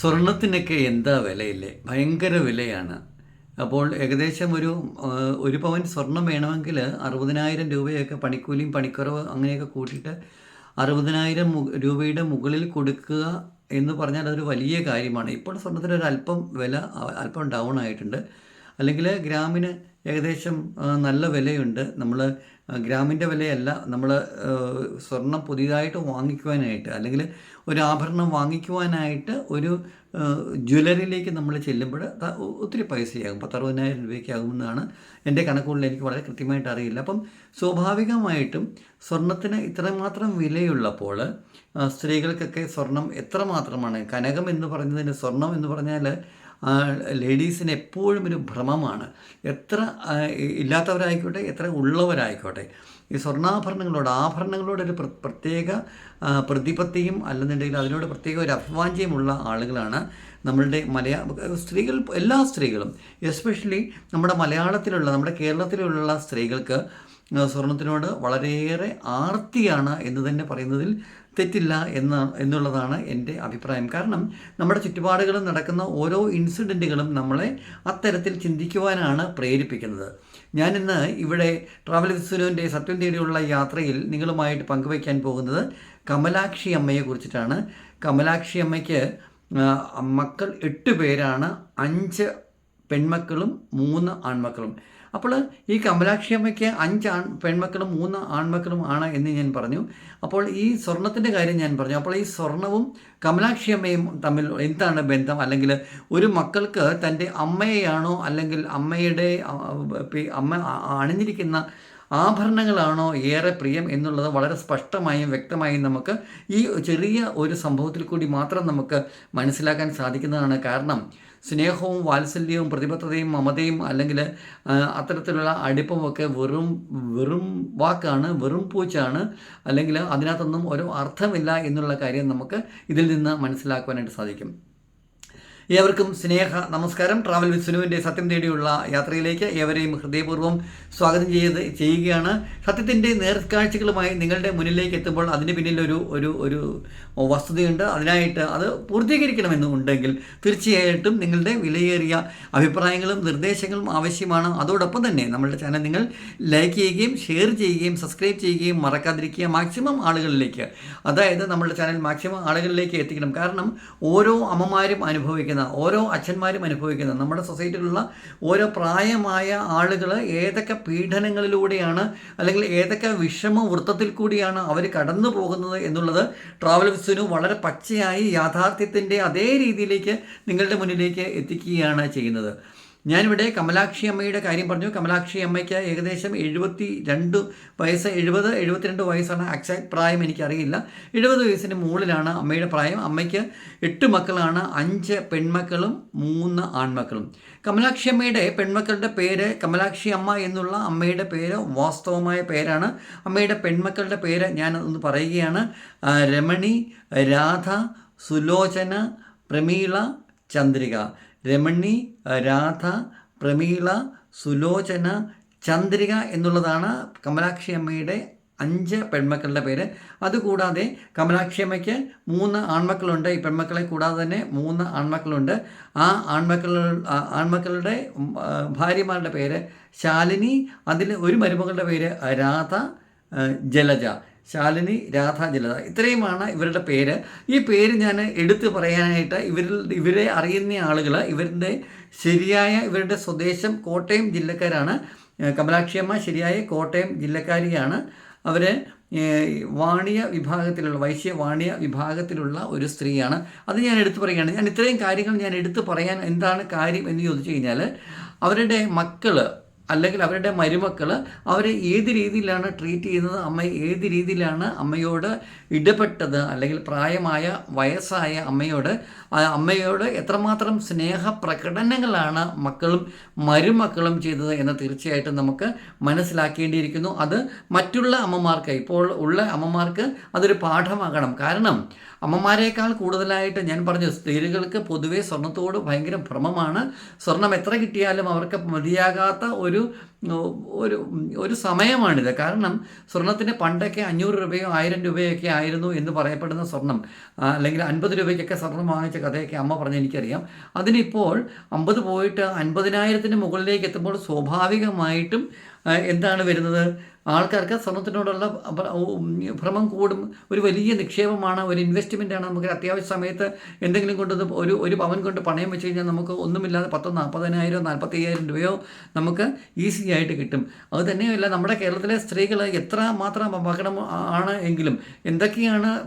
സ്വർണത്തിനൊക്കെ എന്താ വിലയില്ലേ? ഭയങ്കര വിലയാണ്. അപ്പോൾ ഏകദേശം ഒരു ഒരു പവൻ സ്വർണം വേണമെങ്കിൽ അറുപതിനായിരം രൂപയൊക്കെ പണിക്കൂലിയും പണിക്കുറവ് അങ്ങനെയൊക്കെ കൂട്ടിയിട്ട് അറുപതിനായിരം രൂപയുടെ മുകളിൽ കൊടുക്കുക എന്ന് പറഞ്ഞാൽ അതൊരു വലിയ കാര്യമാണ്. ഇപ്പോൾ സ്വർണത്തിന് ഒരു അല്പം വില അല്പം ഡൗൺ ആയിട്ടുണ്ട്. അല്ലെങ്കിൽ ഗ്രാമിന് ഏകദേശം നല്ല വിലയുണ്ട്. നമ്മൾ ഗ്രാമിന്റെ വിലയല്ല. നമ്മൾ സ്വർണം പുതിയതായിട്ട് വാങ്ങിക്കുവാനായിട്ട് അല്ലെങ്കിൽ ഒരു ആഭരണം വാങ്ങിക്കുവാനായിട്ട് ഒരു ജ്വല്ലറിയിലേക്ക് നമ്മൾ ചെല്ലുമ്പോൾ ഒത്തിരി പൈസയാകും. പത്തറുപതിനായിരം രൂപയ്ക്ക് ആകുമെന്നാണ് എന്റെ കണക്കുകളിൽ എനിക്ക് വളരെ കൃത്യമായിട്ട് അറിയില്ല. അപ്പം സ്വാഭാവികമായിട്ടും സ്വർണത്തിന് ഇത്രമാത്രം വിലയുള്ളപ്പോൾ സ്ത്രീകൾക്കൊക്കെ സ്വർണം എത്രമാത്രമാണ്? കനകം എന്ന് പറഞ്ഞതിന് സ്വർണം എന്ന് പറഞ്ഞാൽ ലേഡീസിന് എപ്പോഴും ഒരു ഭ്രമമാണ്. എത്ര ഇല്ലാത്തവരായിക്കോട്ടെ എത്ര ഉള്ളവരായിക്കോട്ടെ. ഈ സ്വർണാഭരണങ്ങളോട് ആഭരണങ്ങളോട് ഒരു പ്രത്യേക പ്രതിപത്തിയും അല്ലെന്നുണ്ടെങ്കിൽ അതിനോട് പ്രത്യേക ഒരു അഭിവാഞ്ചിയുമുള്ള ആളുകളാണ് നമ്മളുടെ മലയാള സ്ത്രീകൾ എല്ലാ സ്ത്രീകളും. എസ്പെഷ്യലി നമ്മുടെ മലയാളത്തിലുള്ള നമ്മുടെ കേരളത്തിലുള്ള സ്ത്രീകൾക്ക് സ്വർണത്തിനോട് വളരെയേറെ ആർത്തിയാണ് എന്ന് തന്നെ പറയുന്നതിൽ തെറ്റില്ല എന്ന എന്നുള്ളതാണ് എന്റെ അഭിപ്രായം. കാരണം നമ്മുടെ ചുറ്റുപാടുകളിൽ നടക്കുന്ന ഓരോ ഇൻസിഡന്റുകളും നമ്മളെ അത്തരത്തിൽ ചിന്തിക്കുവാനാണ് പ്രേരിപ്പിക്കുന്നത്. ഞാനിന്ന് ഇവിടെ ട്രാവൽ വിസുനുവിന്റെ സത്യം തേടിയുള്ള യാത്രയിൽ നിങ്ങളുമായിട്ട് പങ്കുവയ്ക്കാൻ പോകുന്നത് കമലാക്ഷി അമ്മയെ കുറിച്ചിട്ടാണ്. കമലാക്ഷി അമ്മയ്ക്ക് മക്കൾ എട്ട് പേരാണ്. അഞ്ച് പെൺമക്കളും മൂന്ന് ആൺമക്കളും. അപ്പോൾ ഈ കമലാക്ഷി അമ്മയ്ക്ക് അഞ്ച് ആൺ പെൺമക്കളും മൂന്ന് ആൺമക്കളും ആണ് എന്ന് ഞാൻ പറഞ്ഞു. അപ്പോൾ ഈ സ്വർണത്തിന്റെ കാര്യം ഞാൻ പറഞ്ഞു. അപ്പോൾ ഈ സ്വർണവും കമലാക്ഷി അമ്മയും തമ്മിൽ എന്താണ് ബന്ധം? അല്ലെങ്കിൽ ഒരു മക്കൾക്ക് തന്റെ അമ്മയെയാണോ അല്ലെങ്കിൽ അമ്മയുടെ അമ്മ അണിഞ്ഞിരിക്കുന്ന ആഭരണങ്ങളാണോ ഏറെ പ്രിയം എന്നുള്ളത് വളരെ സ്പഷ്ടമായും വ്യക്തമായും നമുക്ക് ഈ ചെറിയ ഒരു സംഭവത്തിൽ കൂടി മാത്രം നമുക്ക് മനസ്സിലാക്കാൻ സാധിക്കുന്നതാണ് കാരണം. സ്നേഹവും വാത്സല്യവും പ്രതിബദ്ധതയും മമതയും അല്ലെങ്കിൽ അത്തരത്തിലുള്ള അടുപ്പമൊക്കെ വെറും വെറും വാക്കാണ് വെറും പൂച്ചാണ് അല്ലെങ്കിൽ അതിനകത്തൊന്നും ഒരു അർത്ഥമില്ല എന്നുള്ള കാര്യം നമുക്ക് ഇതിൽ നിന്ന് മനസ്സിലാക്കുവാനായിട്ട് സാധിക്കും. ഏവർക്കും സ്നേഹ നമസ്കാരം. ട്രാവൽ വിത്ത് സുനുവിന്റെ സത്യം തേടിയുള്ള യാത്രയിലേക്ക് ഏവരെയും ഹൃദയപൂർവം സ്വാഗതം ചെയ്ത് ചെയ്യുകയാണ്. സത്യത്തിന്റെ നേർക്കാഴ്ചകളുമായി നിങ്ങളുടെ മുന്നിലേക്ക് എത്തുമ്പോൾ അതിന് പിന്നിലൊരു ഒരു ഒരു വസ്തുതയുണ്ട്. അതിനായിട്ട് അത് പൂർത്തീകരിക്കണമെന്ന് ഉണ്ടെങ്കിൽ തീർച്ചയായിട്ടും നിങ്ങളുടെ വിലയേറിയ അഭിപ്രായങ്ങളും നിർദ്ദേശങ്ങളും ആവശ്യമാണ്. അതോടൊപ്പം തന്നെ നമ്മളുടെ ചാനൽ നിങ്ങൾ ലൈക്ക് ചെയ്യുകയും ഷെയർ ചെയ്യുകയും സബ്സ്ക്രൈബ് ചെയ്യുകയും മറക്കാതിരിക്കുക മാക്സിമം ആളുകളിലേക്ക്. അതായത് നമ്മളുടെ ചാനൽ മാക്സിമം ആളുകളിലേക്ക് എത്തിക്കണം. കാരണം ഓരോ അമ്മമാരും അനുഭവിക്കുന്ന ഓരോ അച്ഛന്മാരും അനുഭവിക്കുന്ന നമ്മുടെ സൊസൈറ്റിയിലുള്ള ഓരോ പ്രായമായ ആളുകൾ ഏതൊക്കെ പീഡനങ്ങളിലൂടെയാണ് അല്ലെങ്കിൽ ഏതൊക്കെ വിഷമ വൃത്തത്തിൽ കൂടിയാണ് അവർ കടന്നു പോകുന്നത് എന്നുള്ളത് ട്രാവൽ വിസിനു വളരെ പച്ചയായി യാഥാർത്ഥ്യത്തിന്റെ അതേ രീതിയിലേക്ക് നിങ്ങളുടെ മുന്നിലേക്ക് എത്തിക്കുകയാണ് ചെയ്യുന്നത്. ഞാനിവിടെ കമലാക്ഷി അമ്മയുടെ കാര്യം പറഞ്ഞു. കമലാക്ഷി അമ്മയ്ക്ക് ഏകദേശം എഴുപത്തി രണ്ട് വയസ്സ് എഴുപത് എഴുപത്തിരണ്ട് വയസ്സാണ് എക്സാക്ട് പ്രായം എനിക്കറിയില്ല. എഴുപത് വയസ്സിന് മുകളിലാണ് അമ്മയുടെ പ്രായം. അമ്മയ്ക്ക് എട്ട് മക്കളാണ്. അഞ്ച് പെൺമക്കളും മൂന്ന് ആൺമക്കളും. കമലാക്ഷി അമ്മയുടെ പെൺമക്കളുടെ പേര് കമലാക്ഷി അമ്മ എന്നുള്ള അമ്മയുടെ പേര് വാസ്തവമായ പേരാണ്. അമ്മയുടെ പെൺമക്കളുടെ പേര് ഞാൻ ഒന്ന് പറയുകയാണ്. രമണി രാധ സുലോചന പ്രമീള ചന്ദ്രിക. രമണി രാധ പ്രമീള സുലോചന ചന്ദ്രിക എന്നുള്ളതാണ് കമലാക്ഷി അമ്മയുടെ അഞ്ച് പെൺമക്കളുടെ പേര്. അതുകൂടാതെ കമലാക്ഷി അമ്മയ്ക്ക് മൂന്ന് ആൺമക്കളുണ്ട്. ഈ പെൺമക്കളെ കൂടാതെ തന്നെ മൂന്ന് ആൺമക്കളുണ്ട്. ആ ആൺമക്കൾ ആൺമക്കളുടെ ഭാര്യമാരുടെ പേര് ശാലിനി. അതിൽ ഒരു മരുമകളുടെ പേര് രാധ ജലജ. ശാലിനി രാധാ ജലജ ഇത്രയുമാണ് ഇവരുടെ പേര്. ഈ പേര് ഞാൻ എടുത്തു പറയാനായിട്ട് ഇവരിൽ ഇവരെ അറിയുന്ന ആളുകൾ ഇവരുടെ ശരിയായ ഇവരുടെ സ്വദേശം കോട്ടയം ജില്ലക്കാരാണ്. കമലാക്ഷിയമ്മ ശരിയായ കോട്ടയം ജില്ലക്കാരിയാണ്. അവർ വാണിയ വിഭാഗത്തിലുള്ള വൈശ്യ വാണിയ വിഭാഗത്തിലുള്ള ഒരു സ്ത്രീയാണ്. അത് ഞാൻ എടുത്തു പറയുകയാണ്. ഞാൻ ഇത്രയും കാര്യങ്ങൾ ഞാൻ എടുത്തു പറയാൻ എന്താണ് കാര്യം എന്ന് ചോദിച്ചു കഴിഞ്ഞാൽ അവരുടെ മക്കൾ അല്ലെങ്കിൽ അവരുടെ മരുമക്കൾ അവരെ ഏത് രീതിയിലാണ് ട്രീറ്റ് ചെയ്യുന്നത് അമ്മ ഏത് രീതിയിലാണ് അമ്മയോട് ഇടപെട്ടത് അല്ലെങ്കിൽ പ്രായമായ വയസ്സായ അമ്മയോട് അമ്മയോട് എത്രമാത്രം സ്നേഹ പ്രകടനങ്ങളാണ് മക്കളും മരുമക്കളും ചെയ്തത് എന്ന് തീർച്ചയായിട്ടും നമുക്ക് മനസ്സിലാക്കേണ്ടിയിരിക്കുന്നു. അത് മറ്റുള്ള അമ്മമാർക്ക് ഇപ്പോൾ ഉള്ള അമ്മമാർക്ക് അതൊരു പാഠമാകണം. കാരണം അമ്മമാരെക്കാൾ കൂടുതലായിട്ട് ഞാൻ പറഞ്ഞു സ്ത്രീകൾക്ക് പൊതുവേ സ്വർണത്തോട് ഭയങ്കര ഭ്രമമാണ്. സ്വർണം എത്ര കിട്ടിയാലും അവർക്ക് മതിയാകാത്ത ഒരു ഒരു ഒരു സമയമാണിത്. കാരണം സ്വർണത്തിന് പണ്ടൊക്കെ അഞ്ഞൂറ് രൂപയോ ആയിരം രൂപയൊക്കെ ആയിരുന്നു എന്ന് പറയപ്പെടുന്ന സ്വർണം. അല്ലെങ്കിൽ അൻപത് രൂപയ്ക്കൊക്കെ സ്വർണം വാങ്ങിച്ച കഥയൊക്കെ അമ്മ പറഞ്ഞ് എനിക്കറിയാം. അതിനിപ്പോൾ അമ്പത് പോയിട്ട് അൻപതിനായിരത്തിന് മുകളിലേക്ക് എത്തുമ്പോൾ സ്വാഭാവികമായിട്ടും എന്താണ് വരുന്നത്? ആൾക്കാർക്ക് സ്വർണത്തിനോടുള്ള ഭ്ര- ഭ്രമം കൂടും. ഒരു വലിയ നിക്ഷേപമാണ് ഒരു ഇൻവെസ്റ്റ്മെന്റ് ആണ്. നമുക്ക് അത്യാവശ്യ സമയത്ത് എന്തെങ്കിലും കൊണ്ട് ഒരു ഒരു പവൻ കൊണ്ട് പണയം വെച്ച് കഴിഞ്ഞാൽ നമുക്ക് ഒന്നുമില്ലാതെ പത്തോ നാൽപ്പതിനായിരം നാൽപ്പത്തി അയ്യായിരം രൂപയോ നമുക്ക് ഈസി ആയിട്ട് കിട്ടും. അത് തന്നെയല്ല നമ്മുടെ കേരളത്തിലെ സ്ത്രീകൾ എത്ര മാത്രം അപകടം ആണ് എങ്കിലും എന്തൊക്കെയാണ്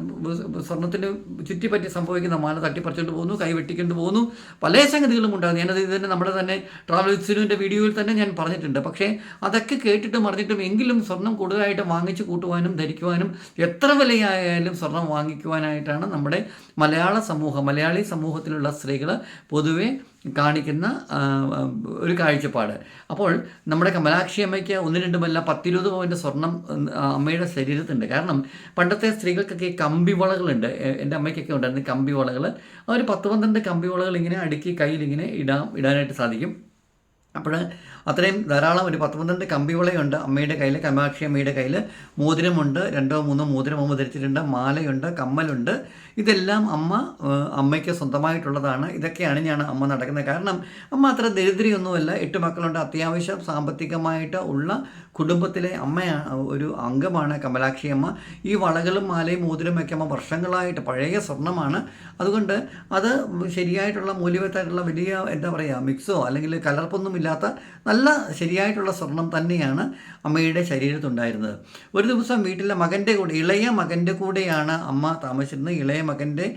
സ്വർണത്തിന് ചുറ്റിപ്പറ്റി സംഭവിക്കുന്ന മാല തട്ടിപ്പറിച്ചുകൊണ്ട് പോകുന്നു കൈ വെട്ടിക്കൊണ്ട് പോകുന്നു പല സംഗതികളും ഉണ്ടാകുന്നു. ഞാനത് തന്നെ നമ്മുടെ തന്നെ ട്രാവൽ സിനുവിന്റെ വീഡിയോയിൽ തന്നെ ഞാൻ പറഞ്ഞിട്ടുണ്ട്. പക്ഷേ അതൊക്കെ കേട്ടിട്ടും അറിഞ്ഞിട്ടും എങ്കിലും സ്വർണം കൂടുതലായിട്ട് വാങ്ങിച്ചു കൂട്ടുവാനും ധരിക്കുവാനും എത്ര വിലയായാലും സ്വർണം വാങ്ങിക്കുവാനായിട്ടാണ് നമ്മുടെ മലയാള സമൂഹം മലയാളി സമൂഹത്തിലുള്ള സ്ത്രീകൾ പൊതുവെ കാണിക്കുന്ന ഒരു കാഴ്ചപ്പാട്. അപ്പോൾ നമ്മുടെ കമലാക്ഷി അമ്മയ്ക്ക് ഒന്ന് രണ്ടുമല്ല പത്തിരുപത് പവന്റെ സ്വർണം അമ്മയുടെ ശരീരത്തുണ്ട്. കാരണം പണ്ടത്തെ സ്ത്രീകൾക്കൊക്കെ ഈ കമ്പി വളകളുണ്ട്. എന്റെ അമ്മയ്ക്കൊക്കെ ഉണ്ടായിരുന്നു കമ്പി വളകൾ ആ ഒരു പത്ത് പന്ത്രണ്ട് കമ്പി വളകൾ ഇങ്ങനെ അടുക്കി കയ്യിൽ ഇങ്ങനെ ഇടാം ഇടാനായിട്ട് സാധിക്കും. അപ്പോൾ അത്രയും ധാരാളം ഒരു പത്ത് പന്ത്രണ്ട് കമ്പിവളയുണ്ട് അമ്മയുടെ കയ്യിൽ കമാക്ഷി അമ്മയുടെ കയ്യിൽ മോതിരമുണ്ട്. രണ്ടോ മൂന്നോ മോതിരം ധരിച്ചിട്ടുണ്ട് മാലയുണ്ട്. കമ്മലുണ്ട്. ഇതെല്ലാം അമ്മ അമ്മയ്ക്ക് സ്വന്തമായിട്ടുള്ളതാണ്. ഇതൊക്കെയാണ് ഞാൻ അമ്മ നടക്കുന്നത്. കാരണം അമ്മ അത്ര ദരിദ്രയൊന്നുമല്ല. എട്ട് മക്കളുണ്ട്. അത്യാവശ്യം സാമ്പത്തികമായിട്ട് ഉള്ള കുടുംബത്തിലെ അമ്മ ഒരു അംഗമാണ് കമലാക്ഷി അമ്മ. ഈ വളകളും മാലയും മോതിരം ഒക്കെ അമ്മ വർഷങ്ങളായിട്ട് പഴയ സ്വർണമാണ്. അതുകൊണ്ട് അത് ശരിയായിട്ടുള്ള മൂല്യവത്തായിട്ടുള്ള വലിയ എന്താ പറയുക മിക്സോ അല്ലെങ്കിൽ കലർപ്പൊന്നും ഇല്ലാത്ത നല്ല ശരിയായിട്ടുള്ള സ്വർണം തന്നെയാണ് അമ്മയുടെ ശരീരത്തുണ്ടായിരുന്നത്. ഒരു ദിവസം വീട്ടിലെ മകന്റെ കൂടെ ഇളയ മകന്റെ കൂടെയാണ് അമ്മ താമസിച്ചിരുന്നത്. ഇളയ മകന്റെ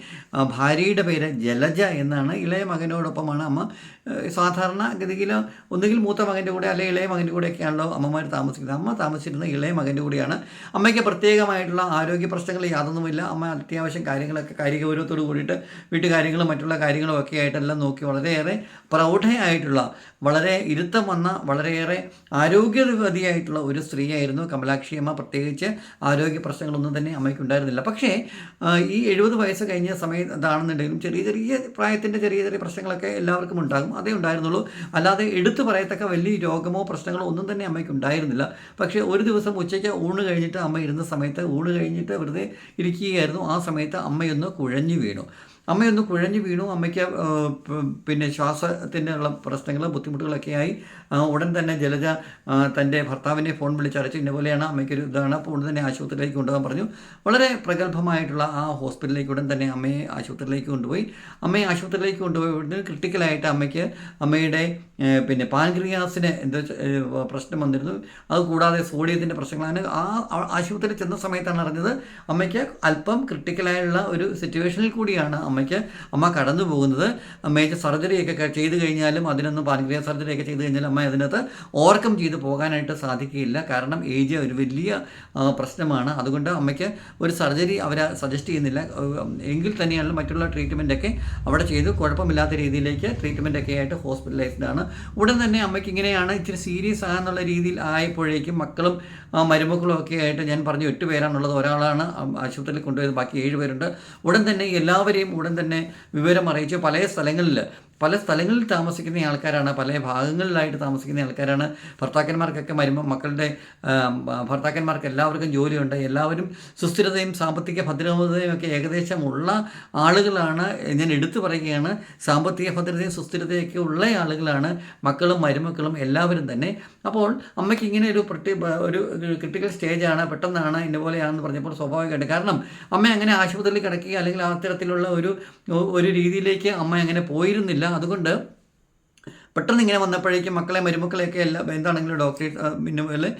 ഭാര്യയുടെ പേര് ജലജ എന്നാണ്. ഇളയ മകനോടൊപ്പമാണ് അമ്മ സാധാരണ ഗതിയിൽ ഒന്നുകിൽ മൂത്ത മകന്റെ കൂടെ അല്ലെങ്കിൽ ഇളയ മകന്റെ കൂടെയൊക്കെയാണല്ലോ അമ്മമാർ താമസിക്കുന്നത്. അമ്മ താമസിച്ചിരുന്ന ഇളയ മകന്റെ കൂടെയാണ്. അമ്മയ്ക്ക് പ്രത്യേകമായിട്ടുള്ള ആരോഗ്യ പ്രശ്നങ്ങൾ യാതൊന്നുമില്ല. അമ്മ അത്യാവശ്യം കാര്യങ്ങളൊക്കെ കാര്യഗൗരവത്തോട് കൂടിയിട്ട് വീട്ടുകാര്യങ്ങളും മറ്റുള്ള കാര്യങ്ങളും ഒക്കെ ആയിട്ടെല്ലാം നോക്കി വളരെയേറെ പ്രൗഢയായിട്ടുള്ള വളരെ ഇരുത്തം വന്ന വളരെയേറെ ആരോഗ്യവതിയായിട്ടുള്ള ഒരു സ്ത്രീയായിരുന്നു കമലാക്ഷി അമ്മ. പ്രത്യേകിച്ച് ആരോഗ്യ പ്രശ്നങ്ങളൊന്നും തന്നെ അമ്മയ്ക്ക് ഉണ്ടായിരുന്നില്ല പക്ഷേ ഈ എഴുപത് വയസ്സ് കഴിഞ്ഞ സമയത്താണെന്നുണ്ടെങ്കിലും ചെറിയ ചെറിയ പ്രായത്തിന്റെ ചെറിയ ചെറിയ പ്രശ്നങ്ങളൊക്കെ എല്ലാവർക്കും ഉണ്ടാകും. അതേ ഉണ്ടായിരുന്നുള്ളൂ. അല്ലാതെ എടുത്തു പറയത്തക്ക വലിയ രോഗമോ പ്രശ്നങ്ങളോ ഒന്നും തന്നെ അമ്മയ്ക്ക് ഉണ്ടായിരുന്നില്ല. പക്ഷേ ഒരു ദിവസം ഉച്ചയ്ക്ക് ഊണ് കഴിഞ്ഞിട്ട് അമ്മ ഇരുന്ന സമയത്ത് ഊണ് കഴിഞ്ഞിട്ട് വെറുതെ ഇരിക്കുകയായിരുന്നു. ആ സമയത്ത് അമ്മയൊന്ന് കുഴഞ്ഞു വീണു. അമ്മയൊന്ന് കുഴഞ്ഞു വീണു. അമ്മയ്ക്ക് പിന്നെ ശ്വാസത്തിന്റെ ഉള്ള പ്രശ്നങ്ങൾ ബുദ്ധിമുട്ടുകളൊക്കെ ആയി. ഉടൻ തന്നെ ജലജ തന്റെ ഭർത്താവിനെ ഫോൺ വിളിച്ചടച്ചു ഇന്ന പോലെയാണ് അമ്മയ്ക്കൊരു ഇതാണ്. അപ്പോൾ ഉടൻ തന്നെ ആശുപത്രിയിലേക്ക് കൊണ്ടുപോകാൻ പറഞ്ഞു. വളരെ പ്രഗത്ഭമായിട്ടുള്ള ആ ഹോസ്പിറ്റലിലേക്ക് ഉടൻ തന്നെ അമ്മയെ ആശുപത്രിയിലേക്ക് കൊണ്ടുപോയി. അമ്മയെ ആശുപത്രിയിലേക്ക് കൊണ്ടുപോയി ഉടനെ ക്രിട്ടിക്കലായിട്ട് അമ്മയ്ക്ക് അമ്മയുടെ പിന്നെ പാൻക്രിയാസിന് എന്തോ പ്രശ്നം വന്നിരുന്നു. അത് കൂടാതെ സോഡിയത്തിന്റെ പ്രശ്നങ്ങളാണ്. ആ- ആശുപത്രിയിൽ ചെന്ന സമയത്താണ് അറിഞ്ഞത് അമ്മയ്ക്ക് അല്പം ക്രിട്ടിക്കലായുള്ള ഒരു സിറ്റുവേഷനിൽ കൂടിയാണ് അമ്മയ്ക്ക് അമ്മ കടന്നു പോകുന്നത് മേജർ സർജറിയൊക്കെ ചെയ്ത് കഴിഞ്ഞാലും അതിനൊന്നും പാൻക്രിയ സർജറിയൊക്കെ ചെയ്ത് കഴിഞ്ഞാൽ അമ്മ അതിനകത്ത് ഓവർകം ചെയ്ത് പോകാനായിട്ട് സാധിക്കുകയില്ല. കാരണം ഏജ് ഒരു വലിയ പ്രശ്നമാണ്. അതുകൊണ്ട് അമ്മയ്ക്ക് ഒരു സർജറി അവർ സജസ്റ്റ് ചെയ്യുന്നില്ല. എങ്കിൽ തന്നെയാണ് മറ്റുള്ള ട്രീറ്റ്മെന്റൊക്കെ അവിടെ ചെയ്ത്. കുഴപ്പമില്ലാത്ത രീതിയിലേക്ക് ട്രീറ്റ്മെന്റൊക്കെ ആയിട്ട് ഹോസ്പിറ്റലൈസ്ഡ് ആണ്. ഉടൻ തന്നെ അമ്മയ്ക്ക് ഇങ്ങനെയാണ് ഇച്ചിരി സീരിയസ് ആണെന്നുള്ള രീതിയിൽ ആയപ്പോഴേക്കും മക്കളും മരുമക്കളും ഒക്കെ ആയിട്ട് ഞാൻ പറഞ്ഞു എട്ട് പേരാണുള്ളത്. ഒരാളാണ് ആശുപത്രിയിൽ കൊണ്ടുപോയത്. ബാക്കി ഏഴ് പേരുണ്ട്. ഉടൻ തന്നെ എല്ലാവരെയും ഉടൻ തന്നെ വിവരം അറിയിച്ച് പല സ്ഥലങ്ങളിൽ പല സ്ഥലങ്ങളിൽ താമസിക്കുന്ന ആൾക്കാരാണ് പല ഭാഗങ്ങളിലായിട്ട് താമസിക്കുന്ന ആൾക്കാരാണ്. ഭർത്താക്കന്മാർക്കൊക്കെ മരുമ മക്കളുടെ ഭർത്താക്കന്മാർക്ക് എല്ലാവർക്കും ജോലിയുണ്ട്. എല്ലാവരും സുസ്ഥിരതയും സാമ്പത്തിക ഭദ്രതയും ഒക്കെ ഏകദേശം ഉള്ള ആളുകളാണ്. ഞാൻ എടുത്തു പറയുകയാണ് സാമ്പത്തിക ഭദ്രതയും സുസ്ഥിരതയൊക്കെ ഉള്ള ആളുകളാണ് മക്കളും മരുമക്കളും എല്ലാവരും തന്നെ. അപ്പോൾ അമ്മയ്ക്ക് ഇങ്ങനെ ഒരു പ്രത്യേക ഒരു ക്രിട്ടിക്കൽ സ്റ്റേജാണ് പെട്ടെന്നാണ് ഇന്ന പോലെയാണെന്ന് പറഞ്ഞപ്പോൾ സ്വാഭാവികമായിട്ട്. കാരണം അമ്മ അങ്ങനെ ആശുപത്രിയിൽ കിടക്കുക അല്ലെങ്കിൽ അത്തരത്തിലുള്ള ഒരു ഒരു രീതിയിലേക്ക് അമ്മ അങ്ങനെ പോയിരുന്നില്ല. അതുകൊണ്ട് പെട്ടെന്ന് ഇങ്ങനെ വന്നപ്പോഴേക്കും മക്കളെ മരുമക്കളെയൊക്കെ എല്ലാം എന്താണെങ്കിലും ഡോക്ടറെ ഇന്നുപോലെ പോലെ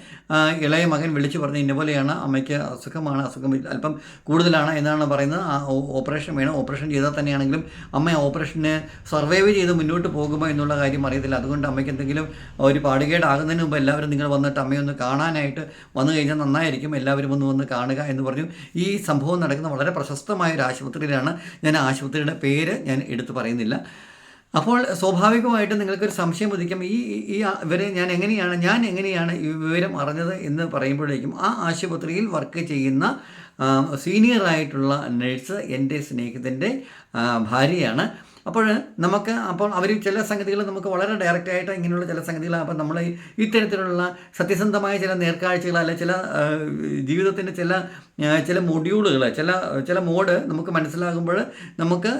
ഇളയ മകൻ വിളിച്ചു പറഞ്ഞു ഇന്ന പോലെയാണ് അമ്മയ്ക്ക് അസുഖമാണ് അസുഖം അല്പം കൂടുതലാണ് എന്നാണ് പറയുന്നത്. ആ ഓപ്പറേഷൻ വേണം. ഓപ്പറേഷൻ ചെയ്താൽ തന്നെയാണെങ്കിലും അമ്മ ഓപ്പറേഷന് സർവൈവ് ചെയ്ത് മുന്നോട്ട് പോകുമോ എന്നുള്ള കാര്യം അറിയത്തില്ല. അതുകൊണ്ട് അമ്മയ്ക്ക് എന്തെങ്കിലും ഒരു പാടുകേടാകുന്നതിന് മുമ്പ് എല്ലാവരും നിങ്ങൾ വന്നിട്ട് അമ്മയൊന്ന് കാണാനായിട്ട് വന്നു കഴിഞ്ഞാൽ നന്നായിരിക്കും. എല്ലാവരും ഒന്ന് വന്ന് കാണുക എന്ന് പറഞ്ഞു. ഈ സംഭവം നടക്കുന്ന വളരെ പ്രശസ്തമായ ഒരു ആശുപത്രിയിലാണ്. ഞാൻ ആശുപത്രിയുടെ പേര് ഞാൻ എടുത്തു പറയുന്നില്ല. അപ്പോൾ സ്വാഭാവികമായിട്ടും നിങ്ങൾക്കൊരു സംശയം ഉദിക്കും ഈ ഈ ഇവരെ ഞാൻ എങ്ങനെയാണ് ഞാൻ എങ്ങനെയാണ് ഈ വിവരം അറിഞ്ഞത് എന്ന് പറയുമ്പോഴേക്കും ആ ആശുപത്രിയിൽ വർക്ക് ചെയ്യുന്ന സീനിയർ ആയിട്ടുള്ള നഴ്സ് എന്റെ സ്നേഹിതന്റെ ഭാര്യയാണ്. അപ്പോൾ നമുക്ക് അപ്പോൾ അവർ ചില സംഗതികൾ നമുക്ക് വളരെ ഡയറക്റ്റായിട്ട് ഇങ്ങനെയുള്ള ചില സംഗതികൾ അപ്പോൾ നമ്മൾ ഇത്തരത്തിലുള്ള സത്യസന്ധമായ ചില നേർക്കാഴ്ചകൾ അല്ലെ ചില ജീവിതത്തിന്റെ ചില ചില മൊഡ്യൂളുകൾ ചില ചില മോഡ് നമുക്ക് മനസ്സിലാകുമ്പോൾ നമുക്ക്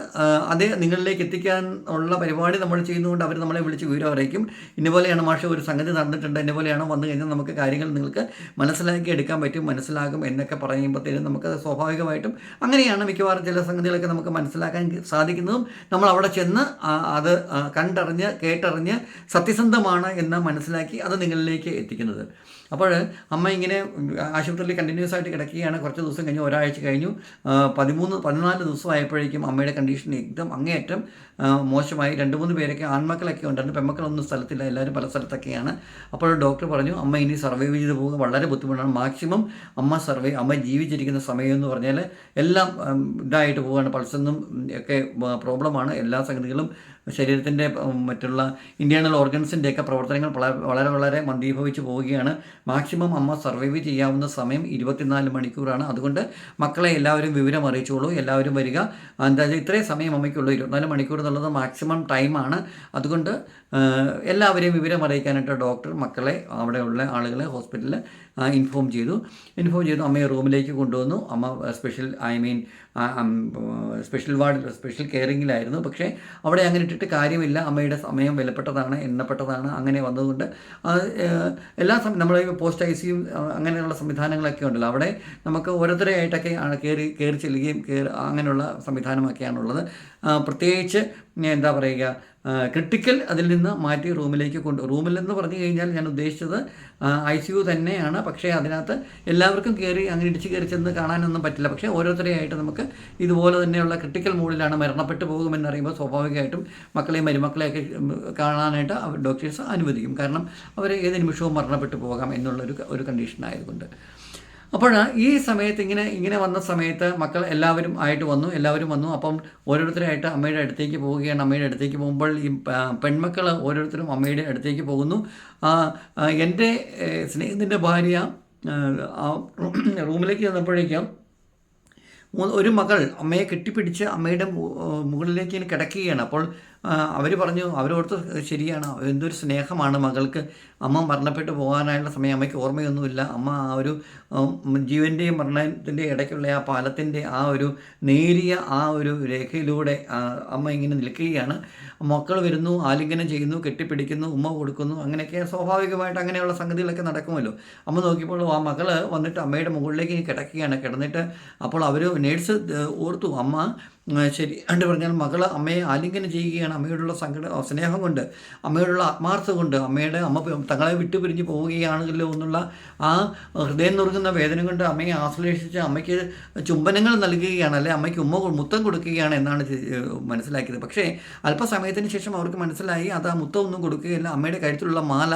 അതേ നിങ്ങളിലേക്ക് എത്തിക്കാൻ ഉള്ള പരിപാടി നമ്മൾ ചെയ്യുന്നതുകൊണ്ട് അവർ നമ്മളെ വിളിച്ച് വിവരം അറിയിക്കും. ഇന്നപോലെയാണ് മാഷ ഒരു സംഗതി നടന്നിട്ടുണ്ട്. ഇന്നപോലെയാണ് വന്നു കഴിഞ്ഞാൽ നമുക്ക് കാര്യങ്ങൾ നിങ്ങൾക്ക് മനസ്സിലാക്കി എടുക്കാൻ പറ്റും മനസ്സിലാകും എന്നൊക്കെ പറയുമ്പോഴത്തേനും നമുക്ക് സ്വാഭാവികമായിട്ടും അങ്ങനെയാണ് മിക്കവാറും ചില സംഗതികളൊക്കെ നമുക്ക് മനസ്സിലാക്കാൻ സാധിക്കുന്നതും നമ്മൾ അവിടെ ചെന്ന് അത് കണ്ടറിഞ്ഞ് കേട്ടറിഞ്ഞ് സത്യസന്ധമാണ് എന്ന് മനസ്സിലാക്കി അത് നിങ്ങളിലേക്ക് എത്തിക്കുന്നത്. അപ്പോൾ അമ്മ ഇങ്ങനെ ആശുപത്രിയിൽ കണ്ടിന്യൂസ് ആയിട്ട് കിടക്കുകയാണ്. കുറച്ച് ദിവസം കഴിഞ്ഞ് ഒരാഴ്ച കഴിഞ്ഞു. പതിമൂന്ന് പതിനാല് ദിവസമായപ്പോഴേക്കും അമ്മയുടെ കണ്ടീഷൻ ഏകദം അങ്ങേയറ്റം മോശമായി. രണ്ട് മൂന്ന് പേരൊക്കെ ആൺമക്കളൊക്കെ ഉണ്ടായിരുന്നു പെൺമക്കളൊന്നും സ്ഥലത്തില്ല എല്ലാവരും പല സ്ഥലത്തൊക്കെയാണ്. അപ്പോൾ ഡോക്ടർ പറഞ്ഞു അമ്മ ഇനി സർവൈവ് ചെയ്ത് പോകുക വളരെ ബുദ്ധിമുട്ടാണ്. മാക്സിമം അമ്മ സർവൈവ് അമ്മ ജീവിച്ചിരിക്കുന്ന സമയം എന്ന് പറഞ്ഞാൽ എല്ലാം ഇതായിട്ട് പോവുകയാണ്. പൾസൊന്നും ഒക്കെ പ്രോബ്ലമാണ് എല്ലാ സംഗതികളും ശരീരത്തിന്റെ മറ്റുള്ള ഇന്റേണൽ ഓർഗൻസിന്റെയൊക്കെ പ്രവർത്തനങ്ങൾ വളരെ വളരെ മന്ദീഭവിച്ച് പോവുകയാണ്. മാക്സിമം അമ്മ സർവൈവ് ചെയ്യാവുന്ന സമയം ഇരുപത്തിനാല് മണിക്കൂറാണ്. അതുകൊണ്ട് മക്കളെ എല്ലാവരും വിവരം അറിയിച്ചോളൂ. എല്ലാവരും വരിക. എന്താ ഇത്രയും സമയം അമ്മയ്ക്കുള്ളൂ. ഇരുപത്തിനാല് മണിക്കൂർ എന്നുള്ളത് മാക്സിമം ടൈമാണ്. അതുകൊണ്ട് എല്ലാവരെയും വിവരം അറിയിക്കാനായിട്ട് ഡോക്ടർ മക്കളെ അവിടെയുള്ള ആളുകളെ ഹോസ്പിറ്റലിൽ ഇൻഫോം ചെയ്തു. ഇൻഫോം ചെയ്തു അമ്മയെ റൂമിലേക്ക് കൊണ്ടുവന്നു. അമ്മ special I mean special ward special കെയറിങ്ങിലായിരുന്നു പക്ഷേ അവിടെ അങ്ങനെ ഇട്ടിട്ട് കാര്യമില്ല. അമ്മയുടെ സമയം വിലപ്പെട്ടതാണ് എണ്ണപ്പെട്ടതാണ് അങ്ങനെ വന്നതുകൊണ്ട്. എല്ലാ നമ്മൾ പോസ്റ്റ് ഐ സിയും അങ്ങനെയുള്ള സംവിധാനങ്ങളൊക്കെ ഉണ്ടല്ലോ. അവിടെ നമുക്ക് ഓരോരുത്തരെയായിട്ടൊക്കെ കയറി കയറി ചെല്ലുകയും അങ്ങനെയുള്ള സംവിധാനമൊക്കെയാണുള്ളത്. പ്രത്യേകിച്ച് എന്താ പറയുക ക്രിട്ടിക്കൽ അതിൽ നിന്ന് മാറ്റി റൂമിലേക്ക് കൊണ്ട് റൂമിൽ എന്ന് പറഞ്ഞു കഴിഞ്ഞാൽ ഞാൻ ഉദ്ദേശിച്ചത് ഐ സി യു തന്നെയാണ്. പക്ഷേ അതിനകത്ത് എല്ലാവർക്കും കയറി അങ്ങനെ ഇടിച്ച് കയറി ചെന്ന് കാണാനൊന്നും പറ്റില്ല. പക്ഷേ ഓരോരുത്തരെയായിട്ട് നമുക്ക് ഇതുപോലെ തന്നെയുള്ള ക്രിട്ടിക്കൽ മൂഡിലാണ് മരണപ്പെട്ടു പോകുമെന്ന് അറിയുമ്പോൾ സ്വാഭാവികമായിട്ടും മക്കളെയും മരുമക്കളെയൊക്കെ കാണാനായിട്ട് ഡോക്ടേഴ്സ് അനുവദിക്കും. കാരണം അവർ ഏത് നിമിഷവും മരണപ്പെട്ടു പോകാം എന്നുള്ളൊരു ഒരു കണ്ടീഷൻ ആയതുകൊണ്ട്. അപ്പോൾ ഈ സമയത്ത് ഇങ്ങനെ ഇങ്ങനെ വന്ന സമയത്ത് മക്കൾ എല്ലാവരും ആയിട്ട് വന്നു എല്ലാവരും വന്നു. അപ്പം ഓരോരുത്തരായിട്ട് അമ്മയുടെ അടുത്തേക്ക് പോവുകയാണ്. അമ്മയുടെ അടുത്തേക്ക് പോകുമ്പോൾ ഈ പെൺമക്കൾ ഓരോരുത്തരും അമ്മയുടെ അടുത്തേക്ക് പോകുന്നു. എന്റെ സ്നേഹത്തിന്റെ ഭാര്യ റൂമിലേക്ക് ചെന്നപ്പോഴേക്കും ഒരു മകൾ അമ്മയെ കെട്ടിപ്പിടിച്ച് അമ്മയുടെ മുകളിലേക്ക് കിടക്കുകയാണ്. അപ്പോൾ അവർ പറഞ്ഞു അവരോർത്ത് ശരിയാണ് എന്തൊരു സ്നേഹമാണ് മകൾക്ക്. അമ്മ മരണപ്പെട്ടു പോകാനായുള്ള സമയം അമ്മയ്ക്ക് ഓർമ്മയൊന്നുമില്ല. അമ്മ ആ ഒരു ജീവന്റെയും മരണത്തിന്റെ ഇടയ്ക്കുള്ള ആ പാലത്തിന്റെ ആ ഒരു നേരിയ ആ ഒരു രേഖയിലൂടെ അമ്മ ഇങ്ങനെ നിൽക്കുകയാണ്. മക്കൾ വരുന്നു ആലിംഗനം ചെയ്യുന്നു കെട്ടിപ്പിടിക്കുന്നു ഉമ്മ കൊടുക്കുന്നു അങ്ങനെയൊക്കെ സ്വാഭാവികമായിട്ട് അങ്ങനെയുള്ള സംഗതികളൊക്കെ നടക്കുമല്ലോ. അമ്മ നോക്കിയപ്പോൾ ആ മകൾ വന്നിട്ട് അമ്മയുടെ മുകളിലേക്ക് കിടക്കുകയാണ്. കിടന്നിട്ട് അപ്പോൾ അവർ നേഴ്സ് ഓർത്തു അമ്മ ശരി എന്ന് പറഞ്ഞാൽ മകൾ അമ്മയെ ആലിംഗനം ചെയ്യുകയാണ്. അമ്മയോടുള്ള സങ്കട സ്നേഹം കൊണ്ട് അമ്മയോടുള്ള ആത്മാർത്ഥം കൊണ്ട് അമ്മയുടെ അമ്മ തങ്ങളെ വിട്ടു പിരിഞ്ഞ് പോവുകയാണല്ലോ എന്നുള്ള ആ ഹൃദയം നുറുങ്ങുന്ന വേദന കൊണ്ട് അമ്മയെ ആശ്ലേഷിച്ച് അമ്മയ്ക്ക് ചുംബനങ്ങൾ നൽകുകയാണ് അല്ലെ അമ്മയ്ക്ക് ഉമ്മ മുത്തം കൊടുക്കുകയാണ് എന്നാണ് മനസ്സിലാക്കിയത്. പക്ഷേ അല്പസമയത്തിന് ശേഷം അവർക്ക് മനസ്സിലായി അത് ആ മുത്തം ഒന്നും കൊടുക്കുകയില്ല. അമ്മയുടെ കഴുത്തിലുള്ള മാല